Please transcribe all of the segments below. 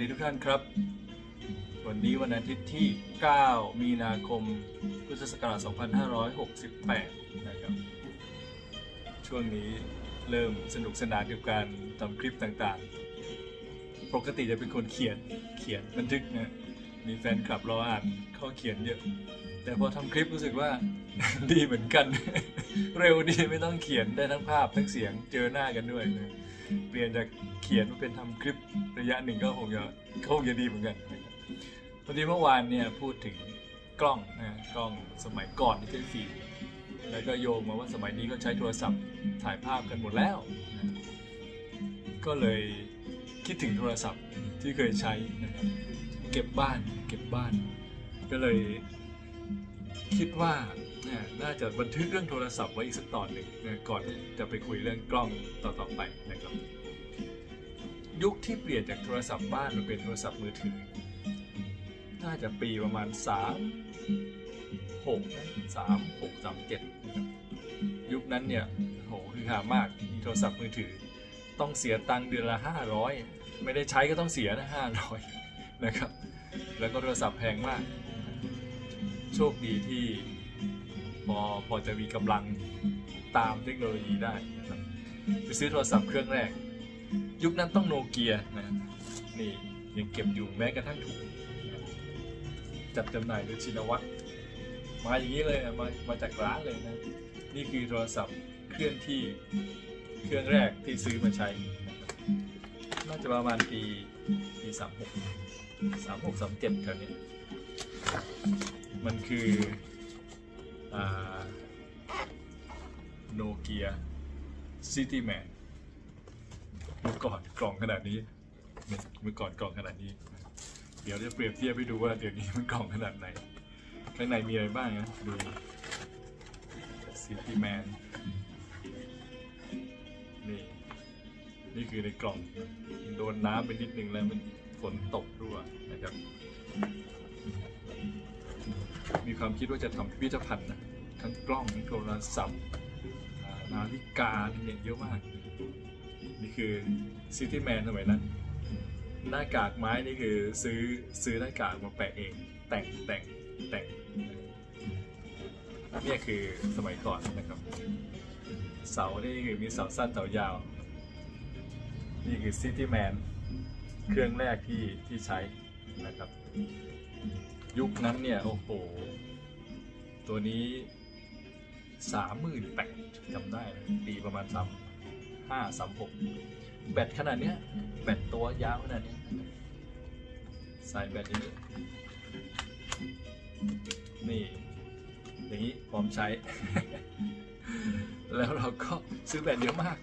สวัสดีทุกท่านครับ วันนี้วันอาทิตย์ที่ 9 มีนาคม พุทธศักราช 2568 นะครับ ช่วงนี้เริ่มสนุกสนานกับการทำคลิปต่างๆ ปกติจะเป็นคนเขียน เขียนบันทึกนะ มีแฟนคลับรออ่านข้อเขียนเยอะ แต่พอทำคลิปรู้สึกว่า ดีเหมือนกัน เร็วดีไม่ต้องเขียนได้ทั้งภาพทั้งเสียงเจอหน้ากันด้วยนะเปลี่ยนจากเขียนมาเป็นทำคลิประยะหนึ่งก็คงจะคงจะดีเหมือนกันนะครับพอดีเมื่อวานเนี่ยพูดถึงกล้องนะกล้องสมัยก่อนที่ใช้ฟิล์มแล้วก็โยงมาว่าสมัยนี้ก็ใช้โทรศัพท์ถ่ายภาพกันหมดแล้วนะก็เลยคิดถึงโทรศัพท์ที่เคยใช้นะครับเก็บบ้านเก็บบ้าน ก็เลยคิดว่า นี่ยน่าจะบันทึกเรื่องโทรศัพท์ไว้อีกสักตอนหนึ่งนะก่อนที่จะไปคุยเรื่องกล้องต่อๆไปนะครับ ยุคที่เปลี่ยนจากโทรศัพท์บ้านมาเป็นโทรศัพท์มือถือ น่าจะปีประมาณ 3 6 3 6 3 7นะครับยุคนั้นเนี่ยโหคือหามากมีโทรศัพท์มือถือ ต้องเสียตังค์เดือนละ 500 ไม่ได้ใช้ก็ต้องเสียนะ500 นะครับ แล้วก็โทรศัพท์แพงมาก โชคดีที่ พอพอจะมีกำลังตามเทคโนโลยีได้นะครับไปซื้อโทรศัพท์เครื่องแรก ยุคนั้นต้องโนเกียนะนี่ยังเก็บอยู่แม้กระทั่งถุงจัดจำหน่ายโดยชินวัตรมาอย่างนี้เลยมามาจากร้านเลยนะ นี่คือโทรศัพท์เคลื่อนที่เครื่องแรกที่ซื้อมาใช้ น่าจะประมาณปีปีสามหกสามหกสามเจ็ดแถวนี้ มันคือ โนเกียซิตี้แมนเมื่อก่อนกล่องขนาดนี้เมื่อก่อนกล่องขนาดนี้ เดี๋ยวจะเปรียบเทียบให้ดูว่าเดี๋ยวนี้มันกล่องขนาดไหน ข้างในมีอะไรบ้างนะดูซิตี้แมนนี่นี่คือในกล่องโดนน้ำไปนิดนึงแล้วมันฝนตกรั่วนะครับ มีความคิดว่าจะทำพิพิธภัณฑ์นะทั้งกล้องทั้งโทรศัพท์ นาฬิกาเนี่ยเยอะมาก นี่คือซิตี้แมนสมัยนั้น หน้ากากไม้นี่คือซื้อซื้อหน้ากากมาแปะเอง แต่งแต่งแต่งเนี่ยคือสมัยก่อนนะครับ เสานี่คือมีเสาสั้นเสายาว นี่คือซิตี้แมนเครื่องแรกที่ที่ใช้นะครับ ยุคนั้นเนี่ย โอ้โห ตัวนี้ สามหมื่นแปดจำได้นะปีประมาณสามห้าสามหกแบตขนาดเนี้ย แบตตัวยาวขนาดเนี้ยใส่แบตอย่างนี้ นี่อย่างนี้พร้อมใช้ แล้วเราก็ซื้อแบตเยอะมาก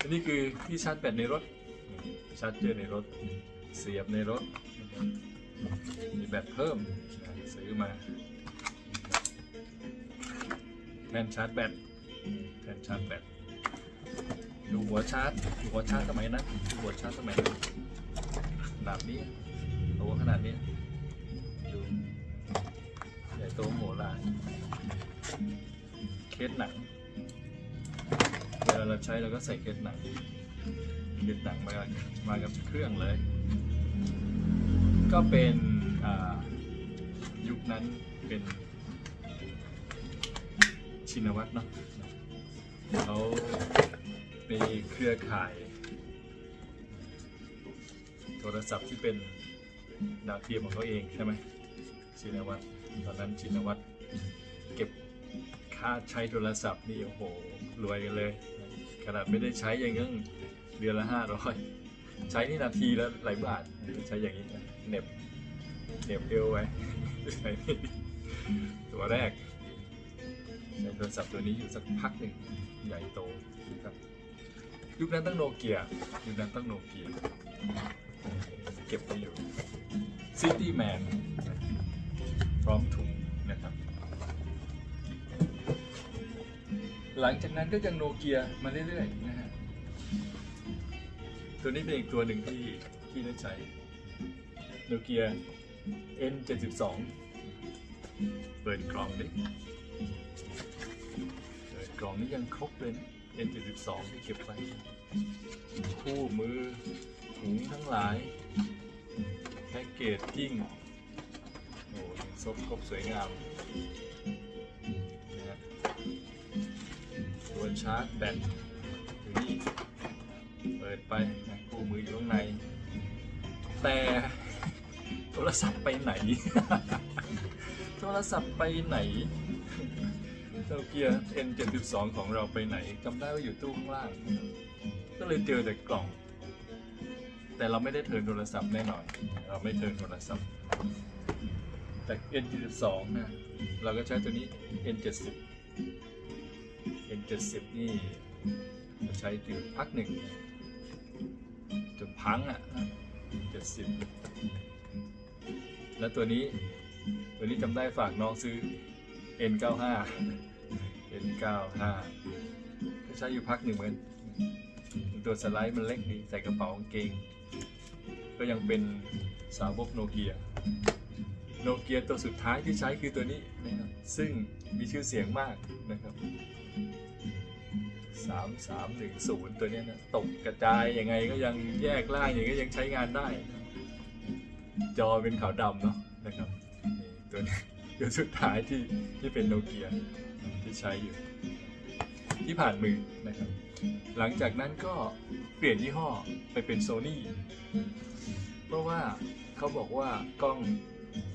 อันนี้คือที่ชาร์จแบตในรถ ชาร์จเจอในรถ เสียบในรถ มีแบตเพิ่ม ซื้อมา แผ่นชาร์จแบตแผ่นชาร์จแบตดูหัวชาร์จดูหัวชาร์จสมัยนั้นดูหัวชาร์จสมัยนั้นขนาดนี้ตัวขนาดนี้ดูใหญ่โตโหฬารเคสหนังเวลาเราใช้เราก็ใส่เคสหนังเคสหนังมามากับเครื่องเลย ก็เป็นอ่ายุคนั้นเป็น ชินวัตรเนาะเขามีเครือข่าย โทรศัพท์ที่เป็นดาวเทียมของเขาเองใช่ไหมชินวัตรตอนนั้นชินวัตรเก็บค่าใช้โทรศัพท์นี่โอ้โหรวยกันเลย ขนาดไม่ได้ใช้อย่างเงี้ยเดือนละห้าร้อยใช้นี่นาทีละหลายบาทใช้อย่างนี้เน็บเน็บเอวไว้ใช้ตัวแรก ในโทรศัพท์ตัวนี้อยู่สักพักหนึ่งใหญ่โตนะครับยุคนั้นตั้งโนเกียยุคนั้นตั้งโนเกียเก็บไว้อยู่ซิตี้แมนพร้อมถุงนะครับ หลังจากนั้นก็ยังโนเกียมาเรื่อยๆนะฮะตัวนี้เป็นอีกตัวหนึ่งที่ที่ได้ใช้โนเกีย N72 เปิดกล่องดิ กล่องนี้ยังครบเลยน N72 ที่เก็บไว้คู่มือถุงทั้งหลายแคกเกจจิ้ง โอ้ยซบครบสวยงามนะฮะตัวชาร์จแบตอยู่นี่ เปิดไปนะคู่มืออยู่ข้างใน แต่โทรศัพท์ไปไหน โทรศัพท์ไปไหน โนเกียร์ N72 ของเราไปไหนจำได้ว่าอยู่ตู้ข้างล่าง ก็เลยเจอแต่กล่อง แต่เราไม่ได้เทินโทรศัพท์แน่นอน เราไม่เทินโทรศัพท์ แต่ N72 นะเราก็ใช้ตัวนี้ N70 N70 นี่เราใช้อยู่พักหนึ่งจนพังอะ 70 แล้วตัวนี้ ตัวนี้จำได้ฝากน้องซื้อ N95 N95 ก็ใช้อยู่พักหนึ่งเหมือนตัวสไลด์มันเล็กดีใส่กระเป๋ากางเกง ก็ยังเป็นสาวกโนเกียโนเกียตัวสุดท้ายที่ใช้คือตัวนี้นะครับซึ่งมีชื่อเสียงมากนะครับ 3310 ตัวเนี้ยนะตกกระจายยังไงก็ยังแยกล่างยังไงก็ยังใช้งานได้ จอเป็นขาวดำเนาะนะครับตัวนี้ตัวสุดท้ายที่ที่เป็นโนเกีย ที่ใช้อยู่ ที่ผ่านมือนะครับ หลังจากนั้นก็เปลี่ยนยี่ห้อไปเป็นโซนี่เพราะว่าเขาบอกว่ากล้อง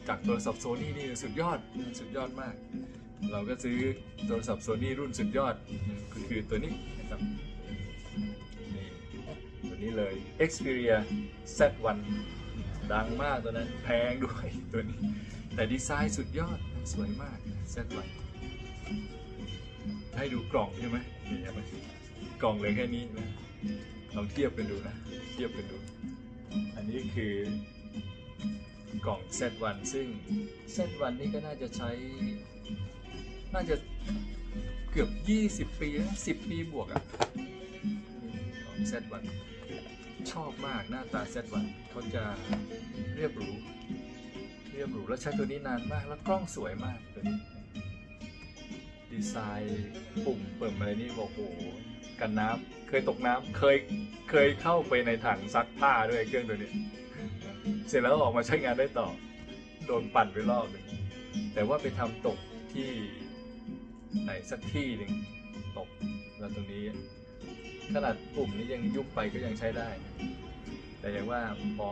จากโทรศัพท์โซนี่นี่สุดยอดสุดยอดมาก เราก็ซื้อโทรศัพท์โซนี่รุ่นสุดยอดก็คือตัวนี้นะครับนี่ตัวนี้เลย Xperia Z1 ดังมากตัวนั้นแพงด้วยตัวนี้ แต่ดีไซน์สุดยอดสวยมาก Z1 ให้ดูกล่องใช่ไหมนี่ใช่ไหมกล่องเลยแค่นี้นะลองเทียบกันดูนะ เทียบกันดู อันนี้คือกล่อง Z1 ซึ่ง Z1 นี่ก็น่าจะใช้ น่าจะเกือบ 20 ปีนะ10 ปีบวกอะ่ะนี่อง Z1 ชอบมากหน้าตา Z1 เขาจะเรียบหรู เรียบหรูแล้วใช้ตัวนี้นานมากแล้วกล้องสวยมากตัวนี้ ดีไซน์ปุ่มเปิดอะไรนี่บอกโอ้โหกันน้ำเคยตกน้ำเคยเคยเข้าไปในถังซักผ้าด้วยเครื่องตัวนี้ เสร็จแล้วออกมาใช้งานได้ต่อ โดนปั่นไปรอบหนึงแต่ว่าไปทำตกที่ไหนสักที่หนึ่งตกแล้วตรงนี้ ขนาดปุ่มนี้ยังยุบไปก็ยังใช้ได้ แต่อย่างว่าพอ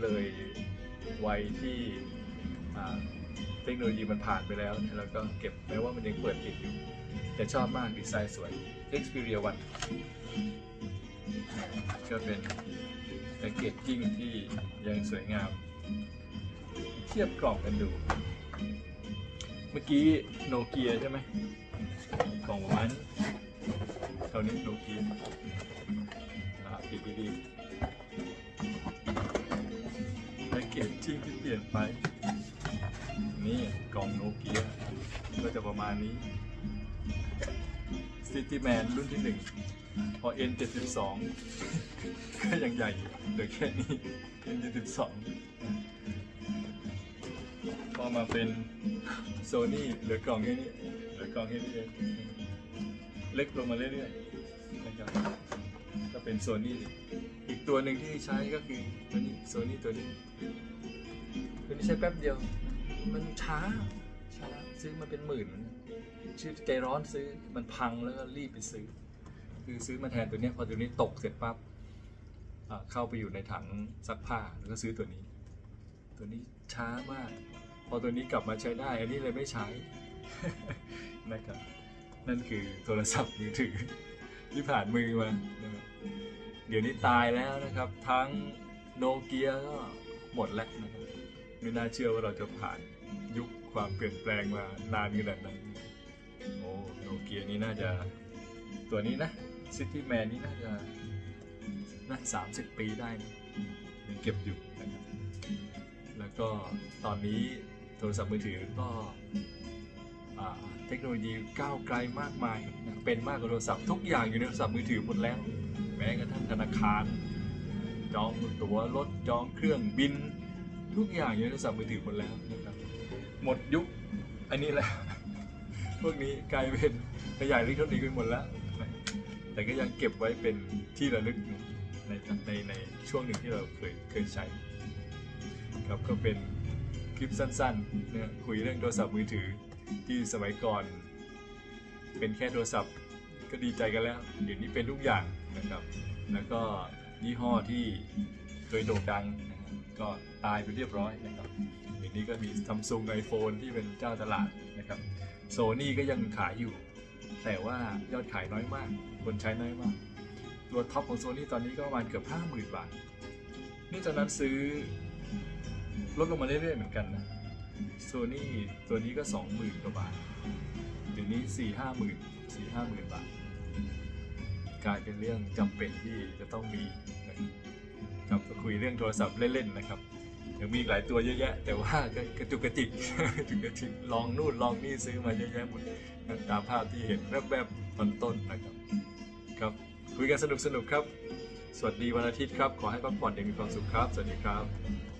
เลยวัยที่อ่า เทคโนโลยีมันผ่านไปแล้วเนี่ยเราก็เก็บแม้ว่ามันยังเปิดติดอยู่แต่ชอบมากดีไซน์สวย Xperia One ก็เป็นแพ็กเกจจิ้งที่ยังสวยงาม เทียบกล่องกันดู เมื่อกี้โนเกียใช่ไหมกล่องประมาณนี้เท่านี้โนเกียปิดดีๆแพ็กเกจจิ้งที่เปลี่ยนไป นี่กล่องโนเกียก็จะประมาณนี้ City Man รุ่นที่หนึ่งพอ N72 ก็ยังใหญ่อยู่เหลือแค่นี้ N72 พอมาเป็น Sony เหลือกล่องแค่นี้เหลือกล่องแค่นี้เองเล็กลงมาเรื่อยๆนะครับก็เป็น Sony อีกตัวหนึ่งที่ใช้ก็คือตัวนี้ Sony ตัวนี้ตัวนี้ใช้แป๊บเดียว มันช้าช้าซื้อมาเป็นหมื่นชื่อใจร้อนซื้อมันพังแล้วก็รีบไปซื้อ คือซื้อมาแทนตัวนี้พอตัวนี้ตกเสร็จปั๊บเข้าไปอยู่ในถังซักผ้าแล้วก็ซื้อตัวนี้ ตัวนี้ช้ามาก พอตัวนี้กลับมาใช้ได้ อันนี้เลยไม่ใช้นะครับ นั่นคือโทรศัพท์มือถือที่ผ่านมือมาเดี๋ยวนี้ตายแล้วนะครับ ทั้งโนเกียก็หมดแล้วนะครับ ไม่น่าเชื่อว่าเราจะผ่านยุคความเปลี่ยนแปลงมานานขนาดนั้นโอ้โนเกียนี่น่าจะตัวนี้นะซิตี้แมนนี่น่าจะน่าสามสิบปีได้นะยังเก็บอยู่นะครับแล้วก็ตอนนี้โทรศัพท์มือถือก็เทคโนโลยีก้าวไกลมากมาย เป็นมากกว่าโทรศัพท์ทุกอย่างอยู่ในโทรศัพท์มือถือหมดแล้ว แม้กระทั่งธนาคาร จองตั๋วรถจองเครื่องบิน ทุกอย่างอยู่ในโทรศัพท์มือถือหมดแล้วนะครับหมดยุคอันนี้แล้ว พวกนี้กลายเป็นขยายอิเล็กทรอนิกส์ไปหมดแล้ว แต่ก็ยังเก็บไว้เป็นที่ระลึกในในในช่วงหนึ่งที่เราเคยเคยใช้ครับก็เป็นคลิปสั้นๆเนี่ยคุยเรื่องโทรศัพท์มือถือที่สมัยก่อน เป็นแค่โทรศัพท์ก็ดีใจกันแล้วเดี๋ยวนี้เป็นทุกอย่างนะครับ แล้วก็ยี่ห้อที่เคยโด่งดังนะครับ ก็ตายไปเรียบร้อยนะครับเดี๋ยวนี้ก็มีซัมซุงไอโฟนที่เป็นเจ้าตลาดนะครับโซนี่ก็ยังขายอยู่ แต่ว่ายอดขายน้อยมาก คนใช้น้อยมาก ตัวท็อปของโซนี่ตอนนี้ก็ประมาณเกือบห้าหมื่นบาท นี่ตอนนั้นซื้อลดลงมาเรื่อยๆเหมือนกันนะโซนี่ตัวนี้ก็สองหมื่นกว่าบาทเดี๋ยวนี้สี่ห้าหมื่นสี่ห้าหมื่นบาทกลายเป็นเรื่องจำเป็นที่จะต้องมี นะครับก็คุยเรื่องโทรศัพท์เล่นๆนะครับยังมีอีหลายตัวเยอะแยะ แต่ว่ากระจุกกระจิกถึงกระจิกลองนู่นลองนี่ซื้อมาเยอะแยะหมดตามภาพที่เห็นแวบๆตอนต้นนะครับครับคุยกันสนุกๆครับ สวัสดีวันอาทิตย์ครับ ขอให้พักผ่อนอย่างมีความสุขครับ สวัสดีครับ